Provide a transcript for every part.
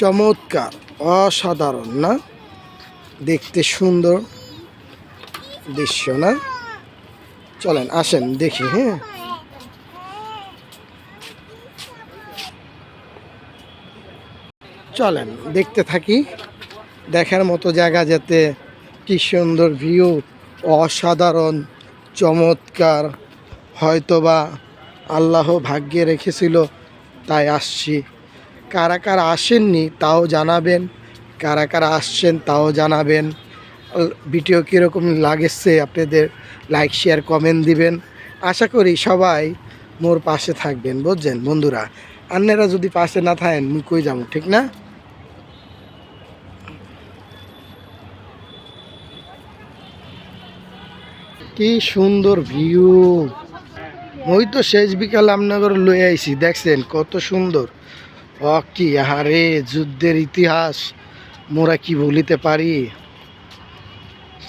চমৎকার, অসাধারণ, না? দেখতে সুন্দর দৃশ্য, না? চলেন, আসেন, দেখি হ্যাঁ? চলেন, দেখতে থাকি। দেখার মতো জায়গা যেতে কি সুন্দর ভিউ অসাধারণ, চমৎকার। হয়তোবা আল্লাহ ভাগ্যে রেখেছিল, তাই আসছি। কারা কারা আসেননি তাও জানাবেন। কারা কারা আসছেন তাও জানাবেন। ভিডিও কীরকম লাগেছে আপনাদের লাইক, শেয়ার, কমেন্ট দিবেন। আশা করি সবাই মোর পাশে থাকবেন, বুঝছেন বন্ধুরা? আন্নেরা যদি পাশে না থাকেন, মুই কই যাব, ঠিক না? কি সুন্দর ভিউ। ওই তো শেষ বিকাল আমনগর লয়ে আইছি, দেখছেন কত সুন্দর। কি আহারে, যুদ্ধের ইতিহাস, মোরা কি ভুলিতে পারি?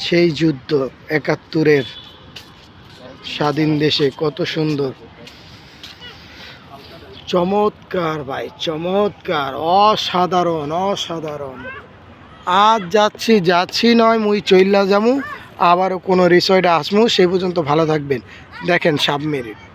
সেই যুদ্ধ একাত্তরের স্বাধীন দেশে কত সুন্দর। চমৎকার ভাই, চমৎকার, অসাধারণ অসাধারণ। আজ যাচ্ছি যাচ্ছি নয়, মুই চইল্লা যামু, আবারও কোনো রিসর্টে আসমু সেই পর্যন্ত ভালো থাকবেন। দেখেন সাবমেরিট